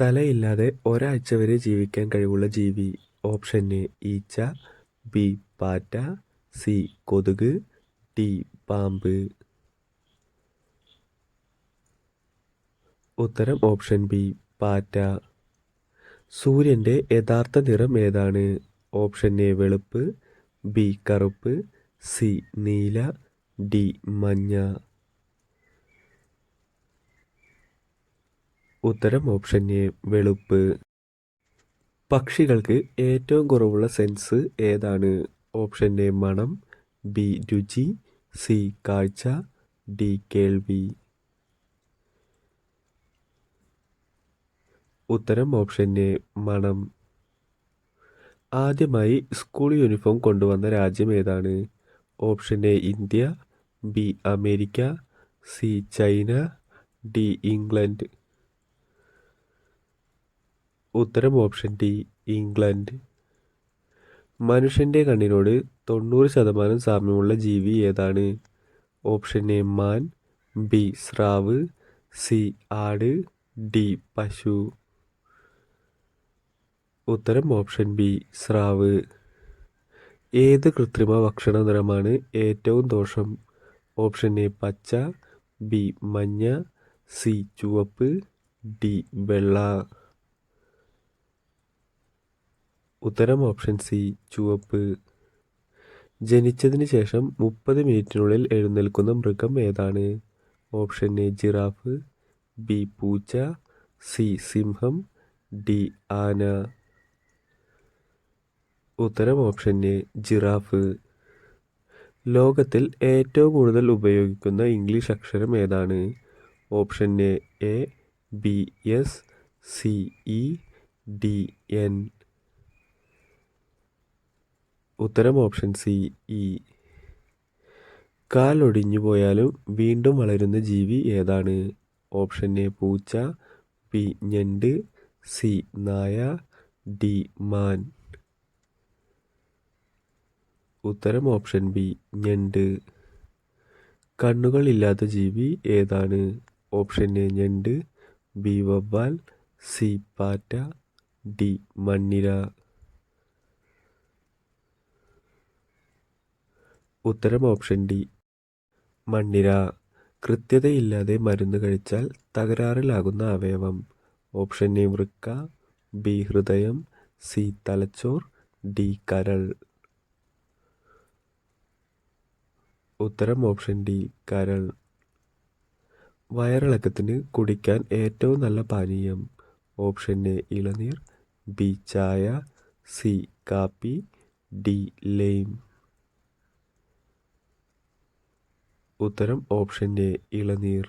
തലയില്ലാതെ ഒരാഴ്ച വരെ ജീവിക്കാൻ കഴിവുള്ള ജീവി ഓപ്ഷൻ എ ഈച്ച ബി പാറ്റ സി കൊതുക് ഡി പാമ്പ്. ഉത്തരം ഓപ്ഷൻ ബി പാറ്റ. സൂര്യന്റെ യഥാർത്ഥ നിറം ഏതാണ്? ഓപ്ഷൻ എ വെളുപ്പ് ബി കറുപ്പ് സി നീല ഡി മഞ്ഞ. ഉത്തരം ഓപ്ഷൻ എ വെളുപ്പ്. പക്ഷികൾക്ക് ഏറ്റവും കുറവുള്ള സെൻസ് ഏതാണ്? ഓപ്ഷൻ എ മണം. ബി രുചി. സി കാഴ്ച. ഡി കേൾവി. ഉത്തരം ഓപ്ഷൻ എ മണം. ആദ്യമായി സ്കൂൾ യൂണിഫോം കൊണ്ടുവന്ന രാജ്യം ഏതാണ്? Option A India. B America. C China. D England. ഉത്തരം ഓപ്ഷൻ ഡി ഇംഗ്ലണ്ട്. മനുഷ്യന്റെ കണ്ണിനോട് തൊണ്ണൂറ് ശതമാനം സാമ്യമുള്ള ജീവി ഏതാണ്? ഓപ്ഷൻ എ മാൻ. ബി സ്രാവ്. സി ആട്. ഡി പശു. ഉത്തരം ഓപ്ഷൻ ബി സ്രാവ്. ഏത് കൃത്രിമ ഭക്ഷണ നിറമാണ് ഏറ്റവും ദോഷം? ഓപ്ഷൻ എ പച്ച. ബി മഞ്ഞ. സി ചുവപ്പ്. ഡി വെള്ള. ഉത്തരം ഓപ്ഷൻ സി ചുവപ്പ്. ജനിച്ചതിന് ശേഷം മുപ്പത് മിനിറ്റിനുള്ളിൽ എഴുന്നേൽക്കുന്ന മൃഗം ഏതാണ്? ഓപ്ഷൻ എ ജിറാഫ് ബി പൂച്ച സി സിംഹം ഡി ആന. ഉത്തരം ഓപ്ഷൻ എ ജിറാഫ്. ലോകത്തിൽ ഏറ്റവും കൂടുതൽ ഉപയോഗിക്കുന്ന ഇംഗ്ലീഷ് അക്ഷരം ഏതാണ്? Option A A B S C E D N. ഉത്തരം ഓപ്ഷൻ സി ഇ. കാൽ ഒടിഞ്ഞു പോയാലും വീണ്ടും വളരുന്ന ജീവി ഏതാണ്? ഓപ്ഷൻ എ പൂച്ച ബി ഞണ്ട് സി നായ ഡി മാൻ. ഉത്തരം ഓപ്ഷൻ ബി ഞണ്ട്. കണ്ണുകളില്ലാത്ത ജീവി ഏതാണ്? ഓപ്ഷൻ എ ഞണ്ട് ബി വവ്വാൽ സി പാറ്റ ഡി മണ്ണിര. ഉത്തരം ഓപ്ഷൻ ഡി. മണ്ണിര. കൃത്യതയില്ലാതെ മരുന്ന് കഴിച്ചാൽ തകരാറിലാകുന്ന അവയവം. ഓപ്ഷൻ എ വൃക്ക ബി ഹൃദയം സി തലച്ചോർ ഡി കരൾ. ഉത്തരം ഓപ്ഷൻ ഡി കരൾ. വയറിളക്കത്തിന് കുടിക്കാൻ ഏറ്റവും നല്ല പാനീയം. ഓപ്ഷൻ എ ഇളനീർ ബി ചായ സി കാപ്പി ഡി ലെയിം ഉത്തരം ഓപ്ഷൻ എ ഇളനീർ.